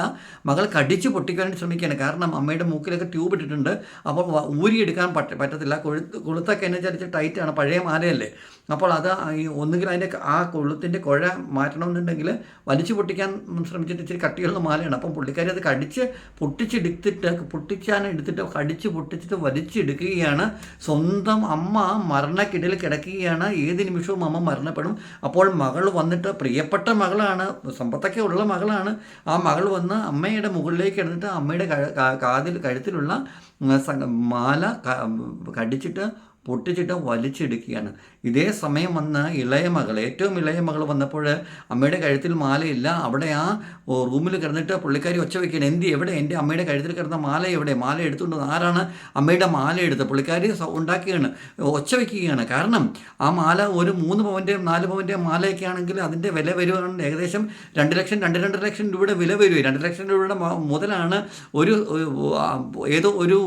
മകൾ കടിച്ച് പൊട്ടിക്കാൻ ശ്രമിക്കുകയാണ്. കാരണം അമ്മയുടെ മൂക്കിലൊക്കെ ട്യൂബ് ഇട്ടിട്ടുണ്ട്. അപ്പോൾ ഊരിയെടുക്കാൻ പറ്റ പറ്റത്തില്ല. കൊഴുത്ത് കൊളുത്തൊക്കെ എന്നെ ചരിച്ച് ടൈറ്റാണ് പഴയ മാലയല്ലേ. അപ്പോൾ അത് ഒന്നുകിൽ അതിന്റെ ആ കൊളുത്തിന്റെ കുഴ മാറ്റണമെന്നുണ്ടെങ്കിൽ വലിച്ചു പൊട്ടിക്കാൻ ശ്രമിച്ചിട്ട് ഇച്ചിരി കട്ടിയുള്ള മാലയാണ്. അപ്പം പുള്ളിക്കാരി അത് കടിച്ച് പൊട്ടിച്ചെടുത്തിട്ട് പൊട്ടിച്ചാൻ എടുത്തിട്ട് കടിച്ച് പൊട്ടിച്ചിട്ട് വലിച്ചെടുക്കുകയാണ്. സ്വന്തം അമ്മ മരണക്കിടയിൽ കിടക്കുകയാണ്. ഏത് നിമിഷവും അമ്മ മരണപ്പെടും. അപ്പോൾ മകൾ വന്നിട്ട് പ്രിയപ്പെട്ട മകളാണ് സമ്പത്തൊക്കെ ഉള്ള മകളാണ്. ആ മകൾ വന്ന് അമ്മയുടെ മുകളിലേക്ക് ഇടന്നിട്ട് അമ്മയുടെ കാതിൽ കഴുത്തിലുള്ള മാല കടിച്ചിട്ട് പൊട്ടിച്ചിട്ട് വലിച്ചെടുക്കുകയാണ്. ഇതേ സമയം വന്ന് ഇളയ മകൾ ഏറ്റവും ഇളയ മകൾ വന്നപ്പോൾ അമ്മയുടെ കഴുത്തിൽ മാലയില്ല. അവിടെ ആ റൂമിൽ കിടന്നിട്ട് പുള്ളിക്കാരി ഒച്ച വയ്ക്കണം എന്ത് എവിടെ? എന്റെ അമ്മയുടെ കഴുത്തിൽ കിടന്ന മാല എവിടെ? മാല എടുത്തുകൊണ്ട്? ആരാണ്? അമ്മയുടെ മാല എടുത്ത് പുള്ളിക്കാരി ഉണ്ടാക്കുകയാണ്. ഒച്ച വയ്ക്കുകയാണ് കാരണം ആ മാല ഒരു മൂന്ന് പവന്റെയും നാല് പവന്റെയും മാലയൊക്കെ ആണെങ്കിൽ അതിന്റെ വില വരുവാണ്. ഏകദേശം രണ്ട് ലക്ഷം രണ്ട് രണ്ടര ലക്ഷം രൂപയുടെ വില വരുമോ രണ്ട് ലക്ഷം രൂപയുടെ മുതലാണ് ഒരു ഏതോ ഒരു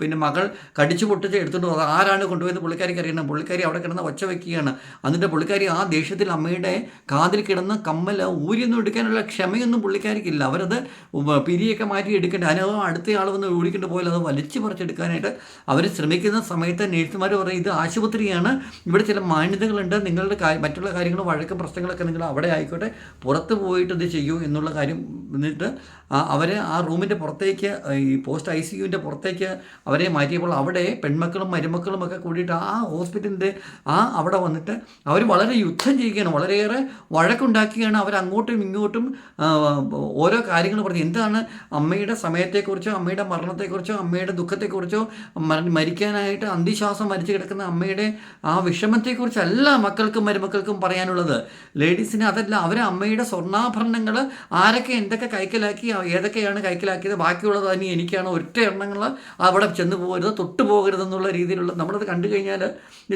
പിന്നെ മകൾ കടിച്ചു പൊട്ടിച്ച് എടുത്തുകൊണ്ട് ആരാണ് കൊണ്ടുപോയത് പുള്ളിക്കാരിക്ക് അറിയണം. പുള്ളിക്കാരി അവിടെ കിടന്ന് ഒച്ച വയ്ക്കുകയാണ് എന്നിട്ട് പുള്ളിക്കാരി ആ ദേഷ്യത്തിൽ അമ്മയുടെ കാതിൽ കിടന്ന് കമ്മൽ ഊരിയൊന്നും എടുക്കാനുള്ള ക്ഷമയൊന്നും പുള്ളിക്കാരിക്കില്ല. അവരത് പിരിയൊക്കെ മാറ്റി എടുക്കേണ്ട. അതിനകം അടുത്തയാൾ വന്ന് ഓടിക്കേണ്ട പോലെ അത് വലിച്ചു പറിച്ചെടുക്കാനായിട്ട് അവർ ശ്രമിക്കുന്ന സമയത്ത് നേഴ്സുമാർ പറയും ഇത് ആശുപത്രിയാണ്. ഇവിടെ ചില മാന്യതകളുണ്ട്. നിങ്ങളുടെ മറ്റുള്ള കാര്യങ്ങളും വഴക്കും പ്രശ്നങ്ങളൊക്കെ നിങ്ങൾ അവിടെ ആയിക്കോട്ടെ പുറത്ത് പോയിട്ട് ഇത് ചെയ്യൂ എന്നുള്ള കാര്യം എന്നിട്ട് അവർ ആ റൂമിന്റെ പുറത്തേക്ക് ഈ പോസ്റ്റ് ഐ സി യുവിന്റെ പുറത്തേക്ക് അവരെ മാറ്റിയപ്പോൾ അവിടെ പെൺമക്കളും മരുമക്കളും ഒക്കെ കൂടിയിട്ട് ആ ഹോസ്പിറ്റലിന്റെ ആ അവിടെ വന്നിട്ട് അവർ വളരെ യുദ്ധം ചെയ്യുകയാണ്. വളരെയേറെ വഴക്കുണ്ടാക്കുകയാണ്. അവർ അങ്ങോട്ടും ഇങ്ങോട്ടും ഓരോ കാര്യങ്ങൾ പറഞ്ഞ്. എന്താണ് അമ്മയുടെ സമയത്തെക്കുറിച്ചോ അമ്മയുടെ മരണത്തെക്കുറിച്ചോ അമ്മയുടെ ദുഃഖത്തെക്കുറിച്ചോ മരിക്കാനായിട്ട് അന്തിശ്വാസം മരിച്ചു കിടക്കുന്ന അമ്മയുടെ ആ വിഷമത്തെക്കുറിച്ചല്ല മക്കൾക്കും മരുമക്കൾക്കും പറയാനുള്ളത്. ലേഡീസിന് അതല്ല അവർ അമ്മയുടെ സ്വർണാഭരണങ്ങൾ ആരൊക്കെ എന്തൊക്കെ കൈക്കലാക്കി ഏതൊക്കെയാണ് കൈക്കലാക്കിയത്? ബാക്കിയുള്ളത് തന്നെ എനിക്കാണ് ഒറ്റ എണ്ണങ്ങൾ അവിടെ ചെന്ന് പോകരുത് തൊട്ട് പോകരുത് എന്നുള്ള രീതിയിലുള്ള നമ്മളത് കണ്ടു കഴിഞ്ഞാൽ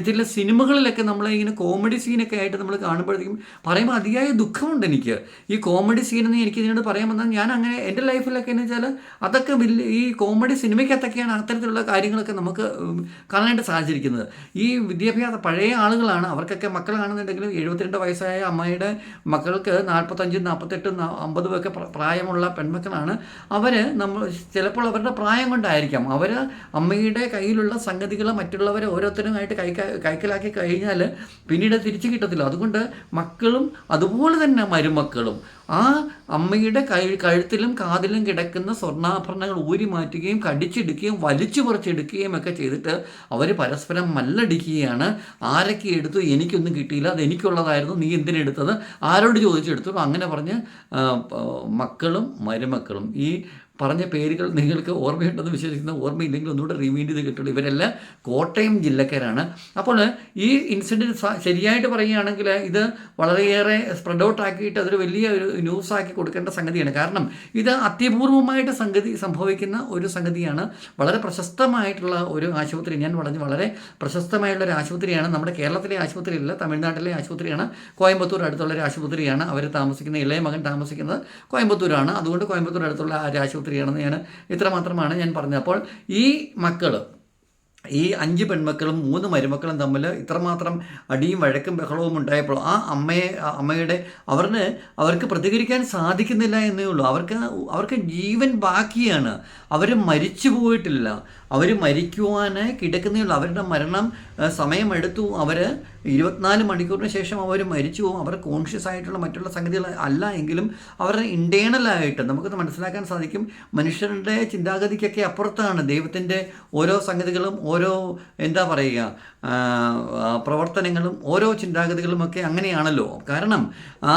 ചില സിനിമകളിലൊക്കെ നമ്മൾ ഇങ്ങനെ കോമഡി സീനൊക്കെ ആയിട്ട് നമ്മൾ കാണുമ്പോഴത്തേക്കും പറയുമ്പോൾ അതിയായ ദുഃഖമുണ്ട് എനിക്ക്. ഈ കോമഡി സീനെന്ന് എനിക്ക് ഇതിനോട് പറയാൻ വന്നാൽ ഞാൻ അങ്ങനെ എന്റെ ലൈഫിലൊക്കെ എന്ന് വെച്ചാൽ അതൊക്കെ വലിയ ഈ കോമഡി സിനിമയ്ക്കകത്തൊക്കെയാണ് അത്തരത്തിലുള്ള കാര്യങ്ങളൊക്കെ നമുക്ക് കാണാനായിട്ട് സാധിച്ചിരിക്കുന്നത്. ഈ വിദ്യാഭ്യാസ പഴയ ആളുകളാണ് അവർക്കൊക്കെ മക്കളാണെന്നുണ്ടെങ്കിലും എഴുപത്തിരണ്ട് വയസ്സായ അമ്മയുടെ മക്കൾക്ക് നാൽപ്പത്തഞ്ചും നാൽപ്പത്തെട്ടും അമ്പതും ഒക്കെ പ്രായമുള്ള പ്രായമുള്ള പെൺമക്കളാണ് അവർ നമ്മൾ ചിലപ്പോൾ അവരുടെ പ്രായം കൊണ്ടായിരിക്കാം. അവർ അമ്മയുടെ കയ്യിലുള്ള സംഗതികൾ മറ്റുള്ളവരെ ഓരോരുത്തരുമായിട്ട് കൈ കൈക്കലാക്കി കഴിഞ്ഞാൽ പിന്നീട് തിരിച്ചു കിട്ടത്തില്ല. അതുകൊണ്ട് മക്കളും അതുപോലെ തന്നെ മരുമക്കളും ആ അമ്മയുടെ കഴി കഴുത്തിലും കാതിലും കിടക്കുന്ന സ്വർണാഭരണങ്ങൾ ഊരി മാറ്റുകയും കടിച്ചെടുക്കുകയും വലിച്ചു പറിച്ചെടുക്കുകയും ഒക്കെ ചെയ്തിട്ട് അവർ പരസ്പരം മല്ലടിക്കുകയാണ്. ആരൊക്കെ എടുത്തു? എനിക്കൊന്നും കിട്ടിയില്ല. അത് എനിക്കുള്ളതായിരുന്നു. നീ എന്തിനെടുത്തത്? ആരോട് ചോദിച്ചെടുത്തു? അങ്ങനെ പറഞ്ഞ് മക്കളും മരുമക്കളും ഈ പറഞ്ഞ പേരുകൾ നിങ്ങൾക്ക് ഓർമ്മയുണ്ടെന്ന് വിശ്വസിക്കുന്ന ഓർമ്മയില്ലെങ്കിൽ ഒന്നുകൂടെ റിമൈൻഡ് ചെയ്ത് കിട്ടുള്ളൂ ഇവരെല്ലാം കോട്ടയം ജില്ലക്കാരാണ്. അപ്പോൾ ഈ ഇൻസിഡന്റ് ശരിയായിട്ട് പറയുകയാണെങ്കിൽ ഇത് വളരെയേറെ സ്പ്രെഡ് ഔട്ട് ആക്കിയിട്ട് അതൊരു വലിയ ഒരു ന്യൂസ് ആക്കി കൊടുക്കേണ്ട സംഗതിയാണ്. കാരണം ഇത് അത്യപൂർവമായിട്ട് സംഗതി സംഭവിക്കുന്ന ഒരു സംഗതിയാണ്. വളരെ പ്രശസ്തമായിട്ടുള്ള ഒരു ആശുപത്രി. ഞാൻ പറഞ്ഞു വളരെ പ്രശസ്തമായുള്ള ഒരു ആശുപത്രിയാണ്. നമ്മുടെ കേരളത്തിലെ ആശുപത്രിയല്ല തമിഴ്നാട്ടിലെ ആശുപത്രിയാണ്. കോയമ്പത്തൂർ അടുത്തുള്ള ഒരു ആശുപത്രിയാണ്. അവർ താമസിക്കുന്ന ഇളയ മകൻ താമസിക്കുന്നത് കോയമ്പത്തൂരാണ്. അതുകൊണ്ട് കോയമ്പത്തൂർ അടുത്തുള്ള ആ ഒരു ആശുപത്രിയാണെന്ന് ഞാൻ ഇത്രമാത്രമാണ് ഞാൻ പറഞ്ഞത്. അപ്പോൾ ഈ മക്കൾ ഈ അഞ്ച് പെൺമക്കളും മൂന്ന് മരുമക്കളും തമ്മിൽ ഇത്രമാത്രം അടിയും വഴക്കും ബഹളവും ഉണ്ടായപ്പോൾ ആ അമ്മയെ അമ്മയുടെ അവരുടെ അവർക്ക് പ്രതികരിക്കാൻ സാധിക്കുന്നില്ല എന്നേ ഉള്ളൂ. അവർക്ക് അവർക്ക് ജീവൻ ബാക്കിയാണ്. അവർ മരിച്ചു പോയിട്ടില്ല. അവർ മരിക്കുവാനായി കിടക്കുന്നുള്ളൂ അവരുടെ മരണം സമയമെടുത്തു. അവർ ഇരുപത്തിനാല് മണിക്കൂറിന് ശേഷം അവർ മരിച്ചു പോകും. അവർ കോൺഷ്യസ് ആയിട്ടുള്ള മറ്റുള്ള സംഗതികൾ അല്ല എങ്കിലും അവരുടെ ഇന്റേണലായിട്ട് നമുക്കത് മനസ്സിലാക്കാൻ സാധിക്കും. മനുഷ്യരുടെ ചിന്താഗതിക്കൊക്കെ അപ്പുറത്താണ് ദൈവത്തിന്റെ ഓരോ സംഗതികളും ഓരോ എന്താ പറയുക പ്രവർത്തനങ്ങളും ഓരോ ചിന്താഗതികളും ഒക്കെ അങ്ങനെയാണല്ലോ. കാരണം ആ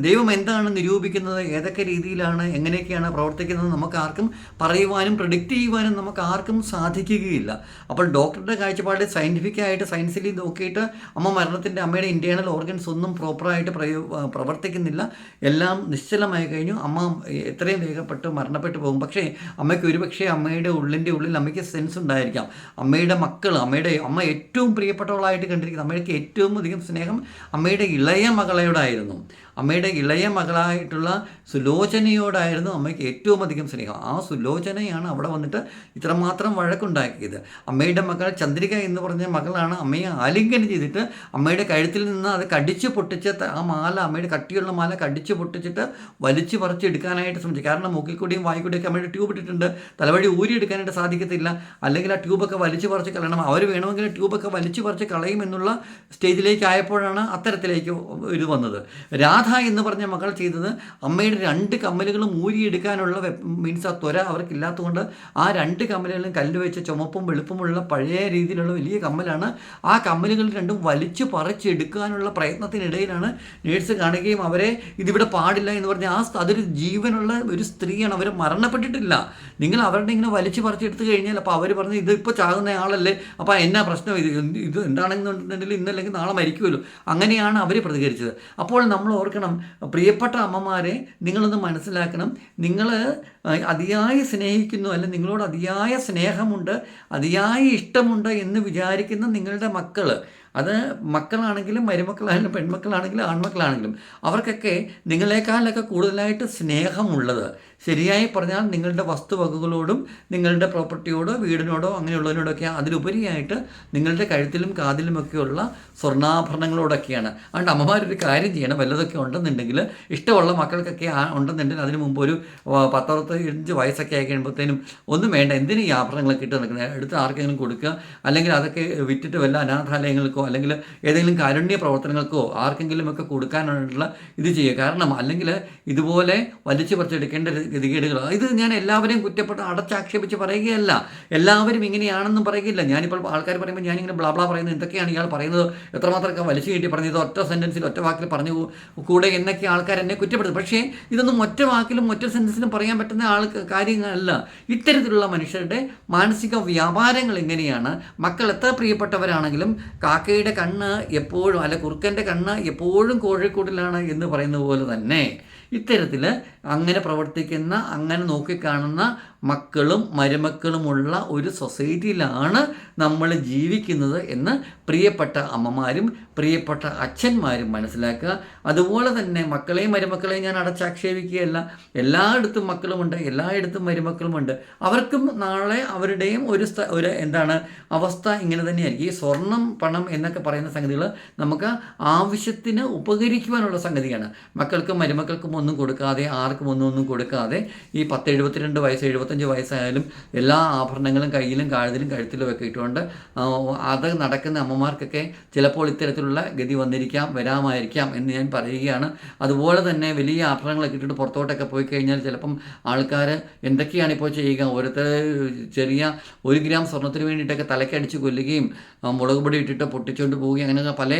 ദൈവം എന്താണ് നിരൂപിക്കുന്നത്? ഏതൊക്കെ രീതിയിലാണ്? എങ്ങനെയൊക്കെയാണ് പ്രവർത്തിക്കുന്നത്? നമുക്ക് ആർക്കും പറയുവാനും പ്രഡിക്റ്റ് ചെയ്യുവാനും നമുക്ക് ആർക്കും സാധിക്കുകയില്ല. അപ്പോൾ ഡോക്ടറുടെ കാഴ്ചപ്പാട് സയന്റിഫിക് ആയിട്ട് നോക്കിയിട്ട് അമ്മ മരണത്തിന്റെ അമ്മയുടെ ഇന്റേണൽ ഓർഗൻസ് ഒന്നും പ്രോപ്പറായിട്ട് പ്രവർത്തിക്കുന്നില്ല. എല്ലാം നിശ്ചലമായി കഴിഞ്ഞു. അമ്മ എത്രയും വേഗപ്പെട്ട് മരണപ്പെട്ടു പോകും. പക്ഷേ അമ്മയ്ക്ക് ഒരുപക്ഷേ അമ്മയുടെ ഉള്ളിന്റെ ഉള്ളിൽ അമ്മയ്ക്ക് സെൻസ് ഉണ്ടായിരിക്കാം. അമ്മയുടെ മക്കൾ അമ്മയുടെ അമ്മ ഏറ്റവും പ്രിയപ്പെട്ടവളായിട്ട് കണ്ടിരിക്കുന്നത് അമ്മയ്ക്ക് ഏറ്റവും അധികം സ്നേഹം അമ്മയുടെ ഇളയ മകളയോടായിരുന്നു അമ്മയുടെ ഇളയ മകളായിട്ടുള്ള സുലോചനയോടായിരുന്നു അമ്മയ്ക്ക് ഏറ്റവും അധികം സ്നേഹം. ആ സുലോചനയാണ് അവിടെ വന്നിട്ട് ഇത്രമാത്രം വഴക്കുണ്ടാക്കിയത്. അമ്മയുടെ മകൾ ചന്ദ്രിക എന്ന് പറഞ്ഞ മകളാണ് അമ്മയെ ആലിംഗനം ചെയ്തിട്ട് അമ്മയുടെ കഴുത്തിൽ നിന്ന് അത് കടിച്ചു പൊട്ടിച്ച് ആ മാല അമ്മയുടെ കട്ടിയുള്ള മാല കടിച്ചു പൊട്ടിച്ചിട്ട് വലിച്ചു പറിച്ചെടുക്കാനായിട്ട് ശ്രമിച്ചു. കാരണം മൂക്കിൽ കൂടിയും വായി കൂടിയൊക്കെ അമ്മയുടെ ട്യൂബ് ഇട്ടിട്ടുണ്ട്. തലവഴി ഊരിയെടുക്കാനായിട്ട് സാധിക്കത്തില്ല. അല്ലെങ്കിൽ ആ ട്യൂബൊക്കെ വലിച്ചു പറിച്ച് കളയണം. അവർ വേണമെങ്കിൽ ട്യൂബൊക്കെ വലിച്ചു പറിച്ച് കളയും എന്നുള്ള സ്റ്റേജിലേക്ക് ആയപ്പോഴാണ് അത്തരത്തിലേക്ക് ഇത് വന്നത്. എന്ന് പറഞ്ഞ മകൾ ചെയ്തത് അമ്മയുടെ രണ്ട് കമ്മലുകളും ഊരിയെടുക്കാനുള്ള മീൻസ് ആ ത്വര അവർക്കില്ലാത്തതുകൊണ്ട് ആ രണ്ട് കമ്മലുകളും കല്ല് വെച്ച ചുമപ്പും വെളുപ്പുമുള്ള പഴയ രീതിയിലുള്ള വലിയ കമ്മലാണ്. ആ കമ്മലുകൾ രണ്ടും വലിച്ചു പറിച്ചെടുക്കാനുള്ള പ്രയത്നത്തിനിടയിലാണ് നേഴ്സ് കാണുകയും അവരെ ഇതിവിടെ പാടില്ല എന്ന് പറഞ്ഞാൽ ആ അതൊരു ജീവനുള്ള ഒരു സ്ത്രീയാണ്. അവർ മരണപ്പെട്ടിട്ടില്ല. നിങ്ങൾ അവരുടെ ഇങ്ങനെ വലിച്ചു പറിച്ചെടുത്ത് കഴിഞ്ഞാൽ അപ്പോൾ അവർ പറഞ്ഞ് ഇത് ചാകുന്ന ആളല്ലേ അപ്പോൾ എന്നാ പ്രശ്നം? ഇത് ഇത് എന്താണെന്നുണ്ടെങ്കിൽ ഇന്നല്ലെങ്കിൽ നാളെ മരിക്കുമല്ലോ. അങ്ങനെയാണ് അവർ പ്രതികരിച്ചത്. അപ്പോൾ നമ്മൾ ഓർക്കണം പ്രിയപ്പെട്ട അമ്മമാരെ നിങ്ങളൊന്ന് മനസ്സിലാക്കണം. നിങ്ങൾ അതിയായി സ്നേഹിക്കുന്നു അല്ല നിങ്ങളോട് അതിയായ സ്നേഹമുണ്ട് അതിയായ ഇഷ്ടമുണ്ട് എന്ന് വിചാരിക്കുന്ന നിങ്ങളുടെ മക്കൾ അത് മക്കളാണെങ്കിലും മരുമക്കളാണെങ്കിലും പെൺമക്കളാണെങ്കിലും ആൺമക്കളാണെങ്കിലും അവർക്കൊക്കെ നിങ്ങളെക്കാളൊക്കെ കൂടുതലായിട്ട് സ്നേഹമുള്ളത്. ശരിയായി പറഞ്ഞാൽ നിങ്ങളുടെ വസ്തുവകകളോടും നിങ്ങളുടെ പ്രോപ്പർട്ടിയോടോ വീടിനോടോ അങ്ങനെയുള്ളതിനോടൊക്കെ അതിലുപരിയായിട്ട് നിങ്ങളുടെ കഴുത്തിലും കാതിലുമൊക്കെയുള്ള സ്വർണാഭരണങ്ങളോടൊക്കെയാണ്. അതുകൊണ്ട് അമ്മമാരൊരു കാര്യം ചെയ്യണം. വല്ലതൊക്കെ ഉണ്ടെന്നുണ്ടെങ്കിൽ ഇഷ്ടമുള്ള മക്കൾക്കൊക്കെ ഉണ്ടെന്നുണ്ടെങ്കിൽ അതിന് മുമ്പ് ഒരു പത്തറുപത്തഞ്ച് വയസ്സൊക്കെ ആയി കഴിയുമ്പോഴത്തേനും ഒന്നും വേണ്ട. എന്തിനും ഈ ആഭരണങ്ങളൊക്കെ ഇട്ട് നിൽക്കുന്നത് എടുത്ത് ആർക്കെങ്കിലും കൊടുക്കുക. അല്ലെങ്കിൽ അതൊക്കെ വിറ്റിട്ട് വല്ല അനാഥാലയങ്ങൾക്കോ അല്ലെങ്കിൽ ഏതെങ്കിലും കാരുണ്യ പ്രവർത്തനങ്ങൾക്കോ ആർക്കെങ്കിലും ഒക്കെ കൊടുക്കാനുള്ള ഇത് ചെയ്യുക. കാരണം അല്ലെങ്കിൽ ഇതുപോലെ വലിച്ചു പറിച്ചെടുക്കേണ്ട ഗതികേടുകൾ. ഇത് ഞാൻ എല്ലാവരെയും കുറ്റപ്പെട്ട് അടച്ചാക്ഷേപിച്ച് പറയുകയല്ല. എല്ലാവരും ഇങ്ങനെയാണെന്നും പറയുകയില്ല. ഞാനിപ്പോൾ ആൾക്കാർ പറയുമ്പോൾ ഞാനിങ്ങനെ ബ്ലാ ബ്ലാ പറയുന്നത് എന്തൊക്കെയാണ് ഇയാൾ പറയുന്നത്? എത്രമാത്രമൊക്കെ വലിച്ചു കയറ്റി പറഞ്ഞു ഇത് ഒറ്റ സെന്റൻസിൽ ഒറ്റ വാക്കിൽ പറഞ്ഞു കൂടെ എന്നൊക്കെ ആൾക്കാർ എന്നെ കുറ്റപ്പെടുത്തും. പക്ഷേ ഇതൊന്നും ഒറ്റ വാക്കിലും ഒറ്റ സെന്റൻസിലും പറയാൻ പറ്റുന്ന ആൾ കാര്യങ്ങളല്ല. ഇത്തരത്തിലുള്ള മനുഷ്യരുടെ മാനസിക വ്യാപാരങ്ങൾ എങ്ങനെയാണ്? മക്കൾ എത്ര പ്രിയപ്പെട്ടവരാണെങ്കിലും കാക്കയുടെ കണ്ണ് എപ്പോഴും അല്ല കുറുക്കന്റെ കണ്ണ് എപ്പോഴും കോഴിക്കോട്ടിലാണ് എന്ന് പറയുന്ന പോലെ തന്നെ ഇത്തരത്തിൽ അങ്ങനെ പ്രവർത്തിക്കുന്ന അങ്ങനെ നോക്കിക്കാണുന്ന മക്കളും മരുമക്കളുമുള്ള ഒരു സൊസൈറ്റിയിലാണ് നമ്മൾ ജീവിക്കുന്നത് എന്ന് പ്രിയപ്പെട്ട അമ്മമാരും പ്രിയപ്പെട്ട അച്ഛന്മാരും മനസ്സിലാക്കുക. അതുപോലെ തന്നെ മക്കളെയും മരുമക്കളെയും ഞാൻ അടച്ചാക്ഷേപിക്കുകയല്ല. എല്ലായിടത്തും മക്കളുമുണ്ട് എല്ലായിടത്തും മരുമക്കളുമുണ്ട്. അവർക്കും നാളെ അവരുടെയും ഒരു ഒരു എന്താണ് അവസ്ഥ ഇങ്ങനെ തന്നെയായിരിക്കും. ഈ സ്വർണം പണം എന്നൊക്കെ പറയുന്ന സംഗതികൾ നമുക്ക് ആവശ്യത്തിന് ഉപകരിക്കുവാനുള്ള സംഗതിയാണ്. മക്കൾക്കും മരുമക്കൾക്കും ഒന്നും കൊടുക്കാതെ ആർക്കും ഒന്നും ഒന്നും കൊടുക്കാതെ ഈ പത്ത് എഴുപത്തിരണ്ട് വയസ്സ് എഴുപത്തഞ്ച് വയസ്സായാലും എല്ലാ ആഭരണങ്ങളും കയ്യിലും കാഴുതിലും കഴുത്തിലും ഒക്കെ ഇട്ടുകൊണ്ട് അത് നടക്കുന്ന അമ്മമാർക്കൊക്കെ ചിലപ്പോൾ ഇത്തരത്തിലുള്ള ഗതി വന്നിരിക്കാം വരാമായിരിക്കാം എന്ന് ഞാൻ പറയുകയാണ്. അതുപോലെ തന്നെ വലിയ ആഭരണങ്ങളൊക്കെ ഇട്ടിട്ട് പുറത്തോട്ടൊക്കെ പോയി കഴിഞ്ഞാൽ ചിലപ്പം ആൾക്കാർ എന്തൊക്കെയാണ് ഇപ്പോൾ ചെയ്യുക? ഓരോരുത്തർ ചെറിയ ഒരു ഗ്രാം സ്വർണത്തിന് വേണ്ടിയിട്ടൊക്കെ തലക്കടിച്ച് കൊല്ലുകയും മുളക് പൊടി ഇട്ടിട്ട് പൊട്ടിച്ചുകൊണ്ട് പോവുകയും അങ്ങനെ പല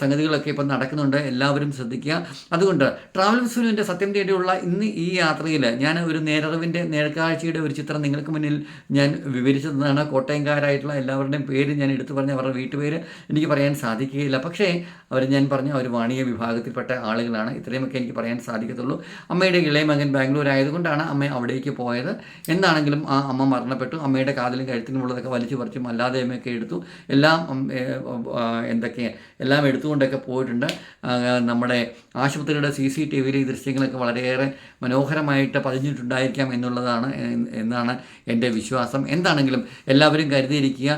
സംഗതികളൊക്കെ ഇപ്പം നടക്കുന്നുണ്ട്. എല്ലാവരും ശ്രദ്ധിക്കുക. അതുകൊണ്ട് ട്രാവൽ സുനുവിന്റെ സത്യം തേടിയുള്ള ഇന്ന് ഈ യാത്രയിൽ ഞാൻ ഒരു നേരറിവിന്റെ നേർക്കാഴ്ചയുടെ ഒരു ചിത്രം നിങ്ങൾക്ക് മുന്നിൽ ഞാൻ വിവരിച്ചതാണ് കോട്ടയംകാരായിട്ടുള്ള എല്ലാവരുടെയും പേര് ഞാൻ എടുത്തു പറഞ്ഞ് അവരുടെ വീട്ടുപേര് എനിക്ക് പറയാൻ സാധിക്കുകയില്ല. പക്ഷേ അവർ ഞാൻ പറഞ്ഞ ഒരു വാണിജ്യ വിഭാഗത്തിൽപ്പെട്ട ആളുകളാണ്. ഇത്രയുമൊക്കെ എനിക്ക് പറയാൻ സാധിക്കത്തുള്ളൂ. അമ്മയുടെ ഇളയ മകൻ ബാംഗ്ലൂർ ആയതുകൊണ്ടാണ് അമ്മ അവിടേക്ക് പോയത്. എന്താണെങ്കിലും ആ അമ്മ മരണപ്പെട്ടു. അമ്മയുടെ കാതിലും കഴുത്തിനുമുള്ളതൊക്കെ വലിച്ചു പറിച്ചും അല്ലാതെ അമ്മയൊക്കെ എടുത്തു. എല്ലാം എന്തൊക്കെ എല്ലാം എടുത്തുകൊണ്ടൊക്കെ പോയിട്ടുണ്ട്. നമ്മുടെ ആശുപത്രിയുടെ സി സി ടി വിയിൽ ഈ ദൃശ്യങ്ങളൊക്കെ വളരെയേറെ മനോഹരമായിട്ട് പതിഞ്ഞിട്ടുണ്ടായിരിക്കാം എന്നുള്ളതാണ് എന്നാണ് എന്റെ വിശ്വാസം. എന്താണെങ്കിലും എല്ലാവരും കരുതിയിരിക്കുക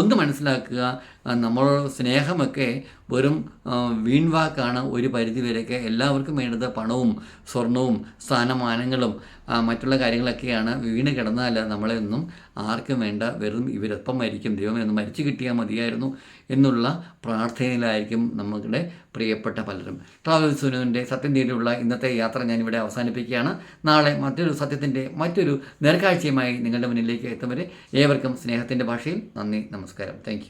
ഒന്ന് മനസ്സിലാക്കുക നമ്മൾ സ്നേഹമൊക്കെ വെറും വീൺവാക്കാണ് ഒരു പരിധിവരെയൊക്കെ എല്ലാവർക്കും വേണ്ടത്. പണവും സ്വർണവും സ്ഥാനമാനങ്ങളും മറ്റുള്ള കാര്യങ്ങളൊക്കെയാണ് വീണ് കിടന്നാൽ നമ്മളെ ഒന്നും ആർക്കും വേണ്ട. വെറും ഇവരൊപ്പം മരിക്കും. ദൈവം എന്ന് മരിച്ചു കിട്ടിയാൽ മതിയായിരുന്നു എന്നുള്ള പ്രാർത്ഥനയിലായിരിക്കും നമ്മുടെ പ്രിയപ്പെട്ട പലരും. ട്രാവൽ സുനുവിന്റെ സത്യം ഇന്നത്തെ യാത്ര ഞാനിവിടെ അവസാനിപ്പിക്കുകയാണ്. നാളെ മറ്റൊരു സത്യത്തിന്റെ മറ്റൊരു നേർക്കാഴ്ചയുമായി നിങ്ങളുടെ മുന്നിലേക്ക് എത്തും ഏവർക്കും സ്നേഹത്തിന്റെ ഭാഷയിൽ നന്ദി നമസ്കാരം. താങ്ക്